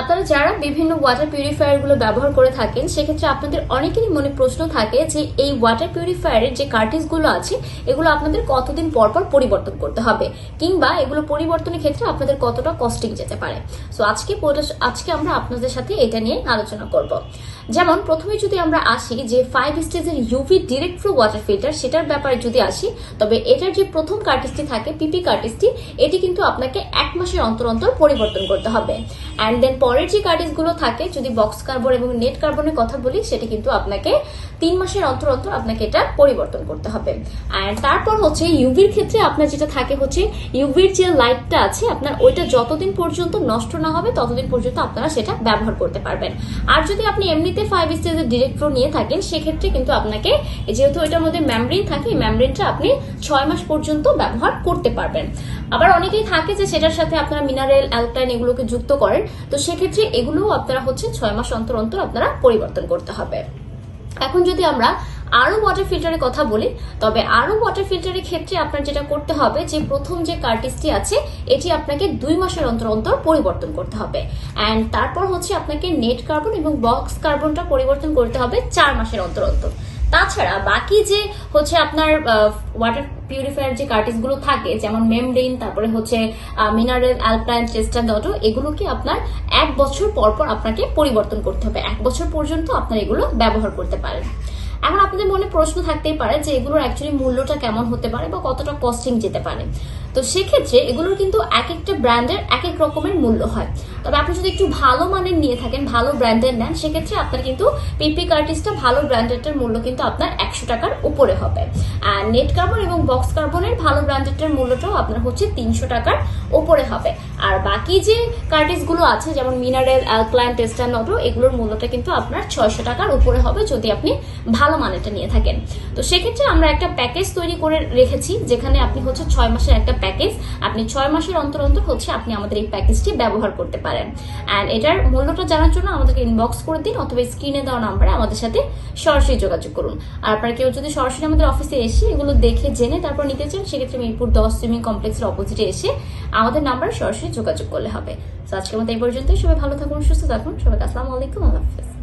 আপনারা যারা বিভিন্ন ওয়াটার পিউরিফায়ারগুলো ব্যবহার করে থাকেন, সেক্ষেত্রে আপনাদের অনেকেরই মনে প্রশ্ন থাকে যে এই ওয়াটার পিউরিফায়ারের যে কার্টিজগুলো আছে, এগুলো আপনাদের কতদিন পর পর পরিবর্তন করতে হবে? কিংবা এগুলো পরিবর্তনের ক্ষেত্রে আপনাদের কতটা কস্টিং যেতে পারে? সো আজকে আজকে আমরা আপনাদের সাথে এটা নিয়ে আলোচনা করব। যেমন প্রথমে যদি আমরা আসি যে ফাইভ স্টেজের UV direct flow water filter সেটার ব্যাপারে যদি আসি, তবে এটার যে প্রথম কার্টিসটি থাকে পিপি কার্টিসটি এটি কিন্তু আপনাকে এক মাসের অন্তর অন্তর পরিবর্তন করতে হবে। অ্যান্ড দেন পরের যে কার্টিসগুলো থাকে, যদি বক্স কার্বন এবং নেট কার্বনের কথা বলি, সেটা কিন্তু আপনাকে তিন মাসের অন্তর অন্তর আপনাকে এটা পরিবর্তন করতে হবে। অ্যান্ড তারপর হচ্ছে ইউভির ক্ষেত্রে আপনার যেটা থাকে হচ্ছে ইউভির যে লাইটটা আছে, আপনার ওইটা যতদিন পর্যন্ত নষ্ট না হবে, ততদিন পর্যন্ত আপনারা সেটা ব্যবহার করতে পারবেন। আর যদি আপনি এমনিতে ফাইভ স্টেজের ডিরেক্ট প্রো নিয়ে থাকেন, সেক্ষেত্রে কিন্তু আপনাকে, যেহেতু এটার মধ্যে মেমব্রেন থাকে, এই মেমব্রেনটা আপনি ছয় মাস পর্যন্ত ব্যবহার করতে পারবেন। আবার অনেকেই থাকে যে সেটার সাথে আপনারা মিনারেল অ্যালকালাইন এগুলোকে যুক্ত করেন তো সেক্ষেত্রে এগুলোও আপনারা হচ্ছে ছয় মাস অন্তর অন্তর আপনারা পরিবর্তন করতে হবে। এখন যদি আমরা আরও ওয়াটার ফিল্টারের কথা বলি, তবে আরও ওয়াটার ফিল্টারের ক্ষেত্রে আপনার যেটা করতে হবে, যে প্রথম যে কার্টিসটি আছে, এটি আপনাকে দুই মাসের অন্তর অন্তর পরিবর্তন করতে হবে। অ্যান্ড তারপর হচ্ছে আপনাকে নেট কার্বন এবং বক্স কার্বনটা পরিবর্তন করতে হবে চার মাসের অন্তর অন্তর। তাছাড়া বাকি যে হচ্ছে আপনার ওয়াটার পিউরিফায়ার যে কার্টিসগুলো থাকে, যেমন মেমডেন তারপরে হচ্ছে মিনারেল অ্যালপ্লাইন চেস্টার ডটো এগুলোকে আপনার এক বছর পর পর আপনাকে পরিবর্তন করতে হবে। এক বছর পর্যন্ত আপনার এগুলো ব্যবহার করতে পারেন। এখন আপনাদের মনে প্রশ্ন থাকতেই পারে যে এগুলোর অ্যাকচুয়ালি মূল্যটা কেমন হতে পারে বা কতটা কস্টিং যেতে পারে। তো সেক্ষেত্রে এগুলোর কিন্তু এক একটা ব্র্যান্ডের এক এক রকমের মূল্য হয়। তবে আপনি যদি একটু ভালো মানের নিয়ে থাকেন, ভালো ব্র্যান্ডের নেন, সেক্ষেত্রে আপনার কিন্তু পিপি কার্টিসটা ভালো ব্র্যান্ডেডটার মূল্য কিন্তু আপনার একশো টাকার উপরে হবে। আর নেট কার্বন এবং বক্স কার্বনের ভালো ব্র্যান্ডেডটার মূল্যটাও আপনার হচ্ছে তিনশো টাকার উপরে হবে। আর বাকি যে কার্টিসগুলো আছে, যেমন মিনারেল, অ্যালক্লাইন টেস্টার নটো এগুলোর মূল্যটা কিন্তু আপনার ছয়শো টাকার উপরে হবে যদি আপনি ভালো মানেরটা নিয়ে থাকেন। তো সেক্ষেত্রে আমরা একটা প্যাকেজ তৈরি করে রেখেছি, যেখানে আপনি হচ্ছে ছয় মাসের একটা প্যাকেজ আপনি ছয় মাসের অন্তর অন্তর হচ্ছে আপনি আমাদের এই প্যাকেজটি ব্যবহার করতে পারেন। অ্যান্ড এটার মূল্যটা জানার জন্য আমাদেরকে ইনবক্স করে দিন অথবা স্ক্রিনে দেওয়া নাম্বারে আমাদের সাথে সরাসরি যোগাযোগ করুন। আর আপনারা কেউ যদি সরাসরি আমাদের অফিসে এসে এগুলো দেখে, জেনে তারপর নিতে চান, সেক্ষেত্রে মিরপুর দশ সুইমিং কমপ্লেক্সের অপোজিটে এসে আমাদের নাম্বারে সরাসরি যোগাযোগ করলে হবে। তো আজকের মতো এই পর্যন্তই। সবাই ভালো থাকুন, সুস্থ থাকুন। সবাইকে আসসালামু আলাইকুম, আল্লাহ হাফেজ।